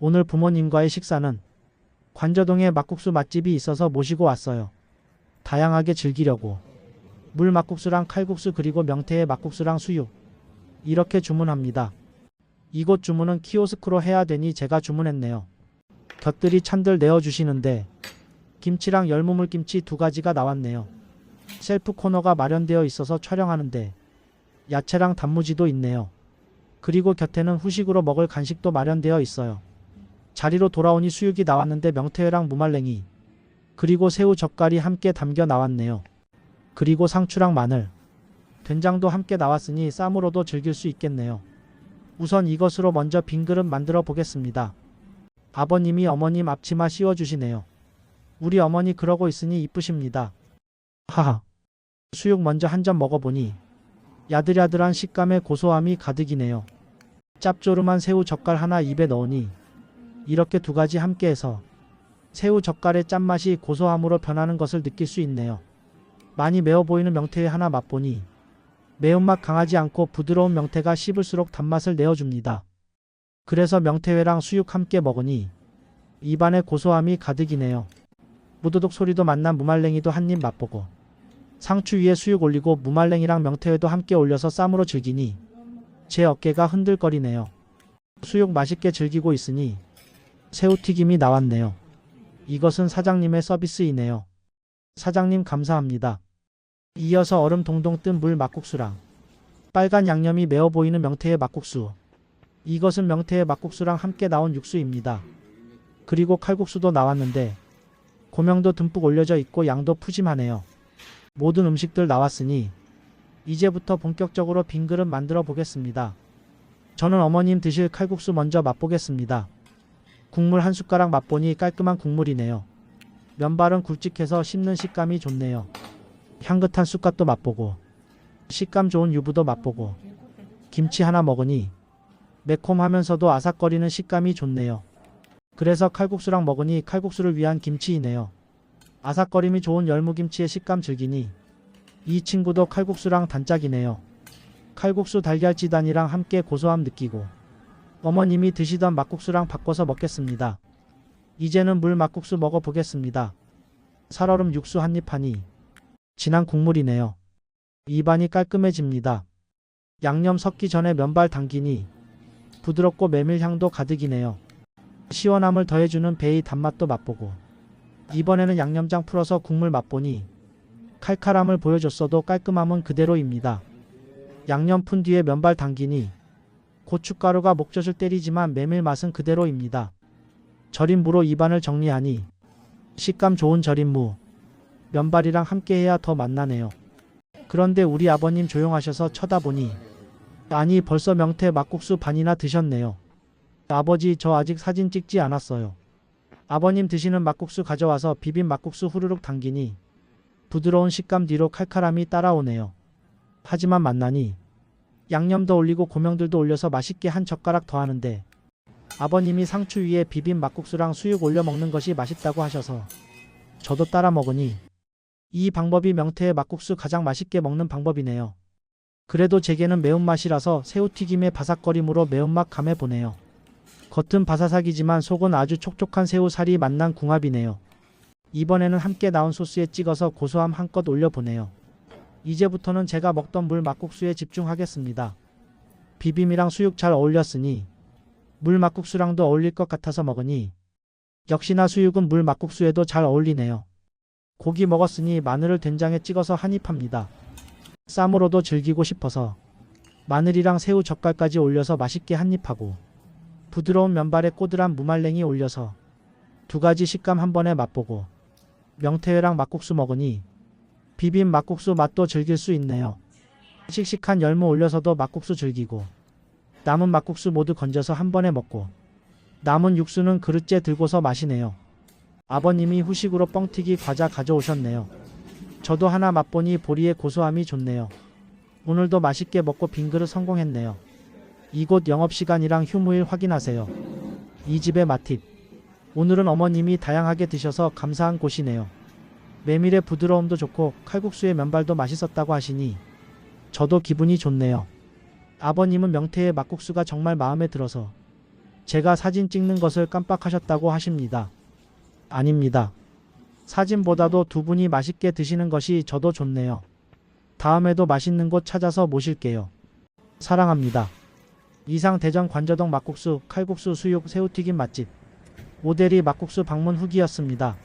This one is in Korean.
오늘 부모님과의 식사는 관저동에 막국수 맛집이 있어서 모시고 왔어요. 다양하게 즐기려고. 물 막국수랑 칼국수 그리고 명태의 막국수랑 수육. 이렇게 주문합니다. 이곳 주문은 키오스크로 해야 되니 제가 주문했네요. 곁들이 찬들 내어주시는데 김치랑 열무물 김치 두 가지가 나왔네요. 셀프 코너가 마련되어 있어서 촬영하는데 야채랑 단무지도 있네요. 그리고 곁에는 후식으로 먹을 간식도 마련되어 있어요. 자리로 돌아오니 수육이 나왔는데 명태회랑 무말랭이 그리고 새우 젓갈이 함께 담겨 나왔네요. 그리고 상추랑 마늘 된장도 함께 나왔으니 쌈으로도 즐길 수 있겠네요. 우선 이것으로 먼저 빈 그릇 만들어 보겠습니다. 아버님이 어머님 앞치마 씌워주시네요. 우리 어머니 그러고 있으니 이쁘십니다. 하하. 수육 먼저 한 점 먹어보니 야들야들한 식감의 고소함이 가득이네요. 짭조름한 새우 젓갈 하나 입에 넣으니 이렇게 두 가지 함께해서 새우 젓갈의 짠맛이 고소함으로 변하는 것을 느낄 수 있네요. 많이 매워 보이는 명태회 하나 맛보니 매운맛 강하지 않고 부드러운 명태가 씹을수록 단맛을 내어줍니다. 그래서 명태회랑 수육 함께 먹으니 입안에 고소함이 가득이네요. 무도독 소리도 만난 무말랭이도 한 입 맛보고 상추 위에 수육 올리고 무말랭이랑 명태회도 함께 올려서 쌈으로 즐기니 제 어깨가 흔들거리네요. 수육 맛있게 즐기고 있으니 새우튀김이 나왔네요. 이것은 사장님의 서비스이네요. 사장님 감사합니다. 이어서 얼음 동동 뜬 물 막국수랑 빨간 양념이 매워 보이는 명태의 막국수. 이것은 명태의 막국수랑 함께 나온 육수입니다. 그리고 칼국수도 나왔는데 고명도 듬뿍 올려져 있고 양도 푸짐하네요. 모든 음식들 나왔으니 이제부터 본격적으로 빈 그릇 만들어 보겠습니다. 저는 어머님 드실 칼국수 먼저 맛보겠습니다. 국물 한 숟가락 맛보니 깔끔한 국물이네요. 면발은 굵직해서 씹는 식감이 좋네요. 향긋한 쑥갓도 맛보고 식감 좋은 유부도 맛보고 김치 하나 먹으니 매콤하면서도 아삭거리는 식감이 좋네요. 그래서 칼국수랑 먹으니 칼국수를 위한 김치이네요. 아삭거림이 좋은 열무김치의 식감 즐기니 이 친구도 칼국수랑 단짝이네요. 칼국수 달걀 지단이랑 함께 고소함 느끼고 어머님이 드시던 막국수랑 바꿔서 먹겠습니다. 이제는 물 막국수 먹어보겠습니다. 살얼음 육수 한입 하니 진한 국물이네요. 입안이 깔끔해집니다. 양념 섞기 전에 면발 당기니 부드럽고 메밀향도 가득이네요. 시원함을 더해주는 배의 단맛도 맛보고 이번에는 양념장 풀어서 국물 맛보니 칼칼함을 보여줬어도 깔끔함은 그대로입니다. 양념 푼 뒤에 면발 당기니 고춧가루가 목젖을 때리지만 메밀 맛은 그대로입니다. 절인 무로 입안을 정리하니 식감 좋은 절인 무 면발이랑 함께 해야 더 맛나네요. 그런데 우리 아버님 조용하셔서 쳐다보니 아니 벌써 명태 막국수 반이나 드셨네요. 아버지 저 아직 사진 찍지 않았어요. 아버님 드시는 막국수 가져와서 비빔 막국수 후루룩 당기니 부드러운 식감 뒤로 칼칼함이 따라오네요. 하지만 맛나니 양념도 올리고 고명들도 올려서 맛있게 한 젓가락 더 하는데 아버님이 상추 위에 비빔 막국수랑 수육 올려 먹는 것이 맛있다고 하셔서 저도 따라 먹으니 이 방법이 명태의 막국수 가장 맛있게 먹는 방법이네요. 그래도 제게는 매운맛이라서 새우튀김의 바삭거림으로 매운맛 감해보네요. 겉은 바사삭이지만 속은 아주 촉촉한 새우살이 만난 궁합이네요. 이번에는 함께 나온 소스에 찍어서 고소함 한껏 올려보네요. 이제부터는 제가 먹던 물 막국수에 집중하겠습니다. 비빔이랑 수육 잘 어울렸으니 물 막국수랑도 어울릴 것 같아서 먹으니 역시나 수육은 물 막국수에도 잘 어울리네요. 고기 먹었으니 마늘을 된장에 찍어서 한입 합니다. 쌈으로도 즐기고 싶어서 마늘이랑 새우 젓갈까지 올려서 맛있게 한입하고 부드러운 면발에 꼬들한 무말랭이 올려서 두 가지 식감 한 번에 맛보고 명태회랑 막국수 먹으니 비빔 막국수 맛도 즐길 수 있네요. 씩씩한 열무 올려서도 막국수 즐기고 남은 막국수 모두 건져서 한 번에 먹고 남은 육수는 그릇째 들고서 마시네요. 아버님이 후식으로 뻥튀기 과자 가져오셨네요. 저도 하나 맛보니 보리의 고소함이 좋네요. 오늘도 맛있게 먹고 빈 그릇 성공했네요. 이곳 영업시간이랑 휴무일 확인하세요. 이 집의 맛팁. 오늘은 어머님이 다양하게 드셔서 감사한 곳이네요. 메밀의 부드러움도 좋고 칼국수의 면발도 맛있었다고 하시니 저도 기분이 좋네요. 아버님은 명태의 막국수가 정말 마음에 들어서 제가 사진 찍는 것을 깜빡하셨다고 하십니다. 아닙니다. 사진보다도 두 분이 맛있게 드시는 것이 저도 좋네요. 다음에도 맛있는 곳 찾아서 모실게요. 사랑합니다. 이상 대전 관저동 막국수, 칼국수, 수육, 새우튀김 맛집 오대리 막국수 방문 후기였습니다.